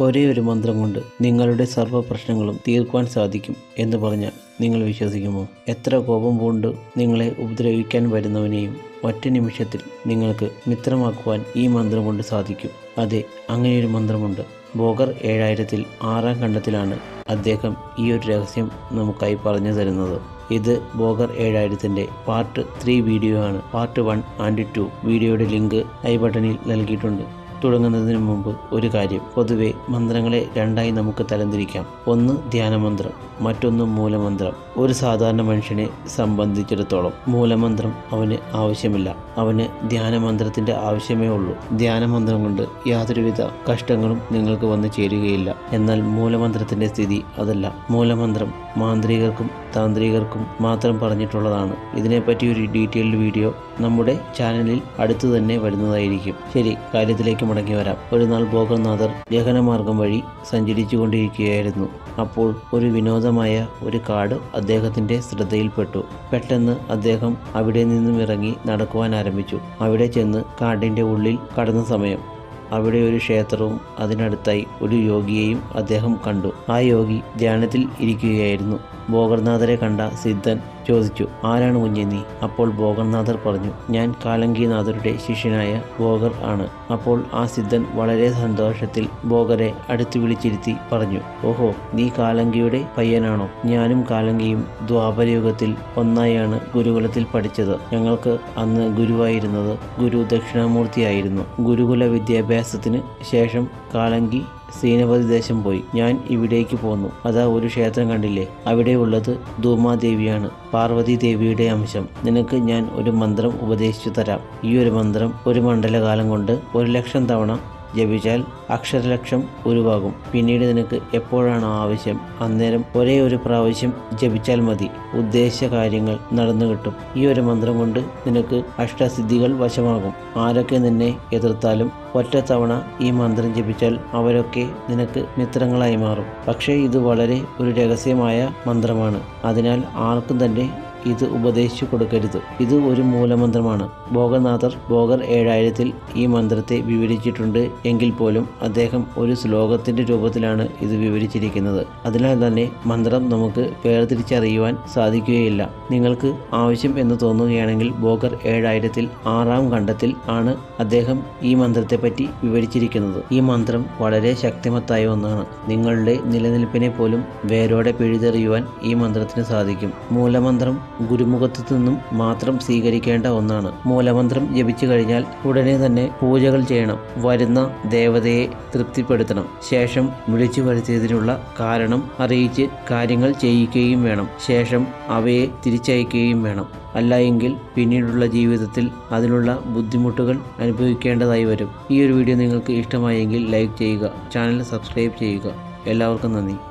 ഒരേ ഒരു മന്ത്രം കൊണ്ട് നിങ്ങളുടെ സർവ പ്രശ്നങ്ങളും തീർക്കുവാൻ സാധിക്കും എന്ന് പറഞ്ഞാൽ നിങ്ങൾ വിശ്വസിക്കുമോ? എത്ര കോപം പൂണ്ട് നിങ്ങളെ ഉപദ്രവിക്കാൻ വരുന്നവനെയും ഒറ്റ നിമിഷത്തിൽ നിങ്ങൾക്ക് മിത്രമാക്കുവാൻ ഈ മന്ത്രം കൊണ്ട് സാധിക്കും. അതെ അങ്ങനെയൊരു മന്ത്രമുണ്ട്. ബോഗർ ഏഴായിരത്തിൽ ആറാം ഖണ്ഡത്തിലാണ് അദ്ദേഹം ഈ ഒരു രഹസ്യം നമുക്കായി പറഞ്ഞു തരുന്നത്. ഇത് ബോഗർ ഏഴായിരത്തിന്റെ പാർട്ട് ത്രീ വീഡിയോ ആണ്. പാർട്ട് വൺ ആൻഡ് ടു വീഡിയോയുടെ ലിങ്ക് ഐ ബട്ടണിൽ നൽകിയിട്ടുണ്ട്. തുടങ്ങുന്നതിന് മുമ്പ് ഒരു കാര്യം പൊതുവെ മന്ത്രങ്ങളെ രണ്ടായി നമുക്ക് തരംതിരിക്കാം. ഒന്ന് ധ്യാനമന്ത്രം മറ്റൊന്ന് മൂലമന്ത്രം. ഒരു സാധാരണ മനുഷ്യനെ സംബന്ധിച്ചിടത്തോളം മൂലമന്ത്രം അവന് ആവശ്യമില്ല. അവന് ധ്യാനമന്ത്രത്തിന്റെ ആവശ്യമേ ഉള്ളൂ. ധ്യാനമന്ത്രം കൊണ്ട് യാതൊരുവിധ കഷ്ടങ്ങളും നിങ്ങൾക്ക് വന്നു ചേരുകയില്ല. എന്നാൽ മൂലമന്ത്രത്തിന്റെ സ്ഥിതി അതല്ല. മൂലമന്ത്രം മാന്ത്രികർക്കും താന്ത്രികർക്കും മാത്രം പറഞ്ഞിട്ടുള്ളതാണ്. ഇതിനെപ്പറ്റി ഒരു ഡീറ്റെയിൽഡ് വീഡിയോ നമ്മുടെ ചാനലിൽ അടുത്തു തന്നെ വരുന്നതായിരിക്കും. ശരി കാര്യത്തിലേക്ക് മടങ്ങി വരാം. ഒരു നാൾ ഭോഗനാഥർ ഗഹനമാർഗം വഴി സഞ്ചരിച്ചു കൊണ്ടിരിക്കുകയായിരുന്നു അപ്പോൾ ഒരു വിനോദമായ ഒരു കാട് അദ്ദേഹത്തിന്റെ ശ്രദ്ധയിൽപ്പെട്ടു. പെട്ടെന്ന് അദ്ദേഹം അവിടെ നിന്നും ഇറങ്ങി നടക്കുവാൻ ആരംഭിച്ചു. അവിടെ ചെന്ന് കാടിന്റെ ഉള്ളിൽ കടന്ന സമയം. അവിടെ ഒരു ക്ഷേത്രവും അതിനടുത്തായി ഒരു യോഗിയെയും അദ്ദേഹം കണ്ടു. ആ യോഗി ധ്യാനത്തിൽ ഇരിക്കുകയായിരുന്നു. ഭോഗർനാഥരെ കണ്ട സിദ്ധൻ ചോദിച്ചു ആരാണ് കുഞ്ഞെ നീ? അപ്പോൾ ഭോഗർനാഥർ പറഞ്ഞു ഞാൻ കാലങ്കിനാഥരുടെ ശിഷ്യനായ ഭോഗർ ആണ്. അപ്പോൾ ആ സിദ്ധൻ വളരെ സന്തോഷത്തിൽ ഭോഗരെ അടുത്തു വിളിച്ചിരുത്തി പറഞ്ഞു ഓഹോ നീ കാലങ്കിയുടെ പയ്യനാണോ? ഞാനും കാലങ്കിയും ദ്വാപരയുഗത്തിൽ ഒന്നായാണ് ഗുരുകുലത്തിൽ പഠിച്ചത്. ഞങ്ങൾക്ക് അന്ന് ഗുരുവായിരുന്നത് ഗുരു ദക്ഷിണാമൂർത്തിയായിരുന്നു. ഗുരുകുല വിദ്യാഭ്യാസത്തിന് ശേഷം കാലങ്കി സീനപതി ദേശം പോയി. ഞാൻ ഇവിടേക്ക് പോന്നു. അതാ ഒരു ക്ഷേത്രം കണ്ടില്ലേ? അവിടെയുള്ളത് ധൂമാദേവിയാണ്. പാർവതി ദേവിയുടെ അംശം. നിനക്ക് ഞാൻ ഒരു മന്ത്രം ഉപദേശിച്ചു തരാം. ഈ ഒരു മന്ത്രം ഒരു മണ്ഡലകാലം കൊണ്ട് ഒരു ലക്ഷം തവണ ജപിച്ചാൽ അക്ഷരലക്ഷം ഉരുവാകും. പിന്നീട് നിനക്ക് എപ്പോഴാണോ ആവശ്യം? അന്നേരം ഒരേ ഒരു പ്രാവശ്യം ജപിച്ചാൽ മതി. ഉദ്ദേശ കാര്യങ്ങൾ നടന്നു കിട്ടും. ഈ ഒരു മന്ത്രം കൊണ്ട് നിനക്ക് അഷ്ടസിദ്ധികൾ വശമാകും. ആരൊക്കെ നിന്നെ എതിർത്താലും ഒറ്റ തവണ ഈ മന്ത്രം ജപിച്ചാൽ അവരൊക്കെ നിനക്ക് മിത്രങ്ങളായി മാറും. പക്ഷേ ഇത് വളരെ ഒരു രഹസ്യമായ മന്ത്രമാണ്. അതിനാൽ ആർക്കും തന്നെ ഇത് ഉപദേശിച്ചു കൊടുക്കരുത്. ഇത് ഒരു മൂലമന്ത്രമാണ്. ഭോഗനാഥർ ഭോഗർ ഏഴായിരത്തിൽ ഈ മന്ത്രത്തെ വിവരിച്ചിട്ടുണ്ട് എങ്കിൽ പോലും അദ്ദേഹം ഒരു ശ്ലോകത്തിന്റെ രൂപത്തിലാണ് ഇത് വിവരിച്ചിരിക്കുന്നത്. അതിനാൽ തന്നെ മന്ത്രം നമുക്ക് വേർതിരിച്ചറിയുവാൻ സാധിക്കുകയില്ല. നിങ്ങൾക്ക് ആവശ്യം എന്ന് തോന്നുകയാണെങ്കിൽ ഭോഗർ ഏഴായിരത്തിൽ ആറാം ഖണ്ഡത്തിൽ ആണ് അദ്ദേഹം ഈ മന്ത്രത്തെപ്പറ്റി വിവരിച്ചിരിക്കുന്നത്. ഈ മന്ത്രം വളരെ ശക്തിമത്തായ ഒന്നാണ്. നിങ്ങളുടെ നിലനിൽപ്പിനെ പോലും വേരോടെ പിഴുതെറിയുവാൻ ഈ മന്ത്രത്തിന് സാധിക്കും. മൂലമന്ത്രം ഗുരുമുഖത്തു നിന്നും മാത്രം സ്വീകരിക്കേണ്ട ഒന്നാണ്. മൂലമന്ത്രം ജപിച്ചു കഴിഞ്ഞാൽ ഉടനെ തന്നെ പൂജകൾ ചെയ്യണം. വരുന്ന ദേവതയെ തൃപ്തിപ്പെടുത്തണം. ശേഷം വിളിച്ചു വരുത്തിയതിനുള്ള കാരണം അറിയിച്ച് കാര്യങ്ങൾ ചെയ്യിക്കുകയും വേണം. ശേഷം അവയെ തിരിച്ചയക്കുകയും വേണം. അല്ല എങ്കിൽ പിന്നീടുള്ള ജീവിതത്തിൽ അതിനുള്ള ബുദ്ധിമുട്ടുകൾ അനുഭവിക്കേണ്ടതായി വരും. ഈ ഒരു വീഡിയോ നിങ്ങൾക്ക് ഇഷ്ടമായെങ്കിൽ ലൈക്ക് ചെയ്യുക ചാനൽ സബ്സ്ക്രൈബ് ചെയ്യുക. എല്ലാവർക്കും നന്ദി.